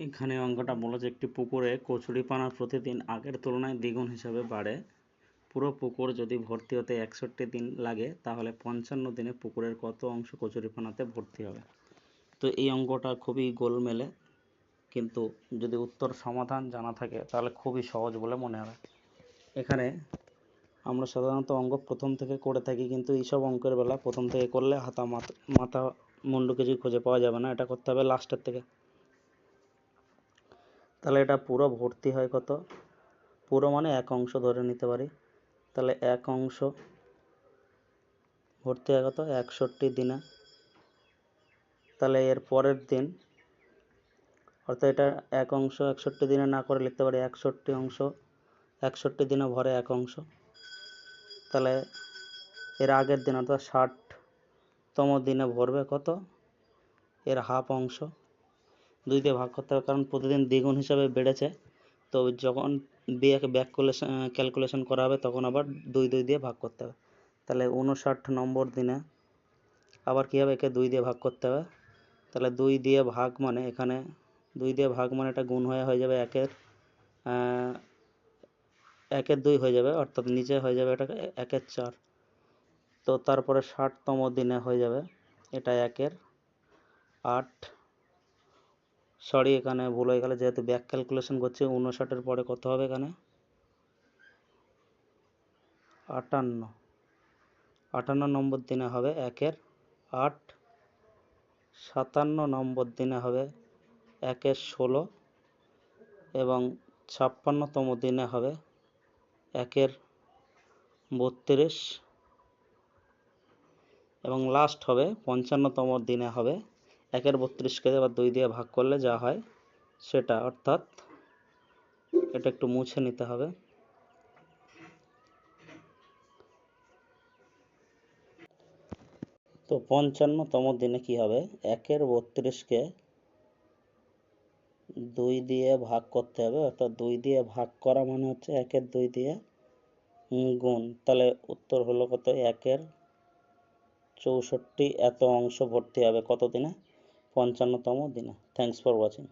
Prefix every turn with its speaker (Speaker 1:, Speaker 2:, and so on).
Speaker 1: এখানে অঙ্কটা বলেছে একটি পুকুরে কচুরিপানা প্রতিদিন আগের তুলনায় দ্বিগুণ হিসাবে বাড়ে। পুরো পুকুর যদি ভর্তি হতে একষট্টি দিন লাগে, তাহলে পঞ্চান্ন দিনে পুকুরের কত অংশ কচুরিপানাতে ভর্তি হবে? তো এই অঙ্কটা খুবই গোলমেলে, কিন্তু যদি উত্তর সমাধান জানা থাকে, তাহলে খুবই সহজ বলে মনে হবে এখানে আমরা সাধারণত অঙ্ক প্রথম থেকে করে থাকি, কিন্তু এইসব অঙ্কের বেলা প্রথম থেকে করলে হাতা মাথা মুন্ডু কিছু খুঁজে পাওয়া যাবে না। এটা করতে হবে লাস্টের থেকে। তাহলে এটা পুরো ভর্তি হয় কত? পুরো মানে এক অংশ ধরে নিতে পারি। তাহলে এক অংশ ভর্তি হয় কত? একষট্টি দিনে। তাহলে এর পরের দিন, অর্থাৎ এটা এক অংশ একষট্টি দিনে না করে লিখতে পারি একষট্টি অংশ, একষট্টি দিনে ভরে এক অংশ। তাহলে এর আগের দিন অর্থাৎ ষাটতম দিনে ভরবে কত? এর হাফ অংশ। দুই দিয়ে ভাগ করতে হবে, কারণ প্রতিদিন দ্বিগুণ হিসাবে বেড়েছে। তো যখন ব্যাক ব্যাককুলেশন ক্যালকুলেশন করা হবে, তখন আবার দুই দুই দিয়ে ভাগ করতে হবে। তাহলে উনষাট নম্বর দিনে আবার কী হবে? একে দুই দিয়ে ভাগ করতে হবে। তাহলে দুই দিয়ে ভাগ মানে এখানে দুই দিয়ে ভাগ মানে এটা গুণ হয়ে হয়ে যাবে একের একের দুই হয়ে যাবে, অর্থাৎ নিচে হয়ে যাবে এটা একের চার। তো তারপরে ষাটতম দিনে হয়ে যাবে, এটা একের আট। সরি এখানে ভুল হয়ে গেলে, যেহেতু ব্যাক ক্যালকুলেশন করছি, উনষাটের পরে কত হবে এখানে? আটান্ন। আটান্ন নম্বর দিনে হবে একের আট, সাতান্ন নম্বর দিনে হবে একের ষোলো, এবং ছাপ্পান্নতম দিনে হবে একের বত্রিশ, এবং লাস্ট হবে পঞ্চান্নতম দিনে হবে একের বত্রিশকে এবার দুই দিয়ে ভাগ করলে যা হয় সেটা, অর্থাৎ এটা একটু মুছে নিতে হবে। তো পঞ্চান্নতম দিনে কি হবে? একের বত্রিশকে দুই দিয়ে ভাগ করতে হবে, অর্থাৎ দুই দিয়ে ভাগ করা মানে হচ্ছে একের দুই দিয়ে গুণ। তাহলে উত্তর হলো কত? একের চৌষট্টি এত অংশ ভর্তি হবে কত দিনে? পঞ্চান্নতম দিনে। Thanks for watching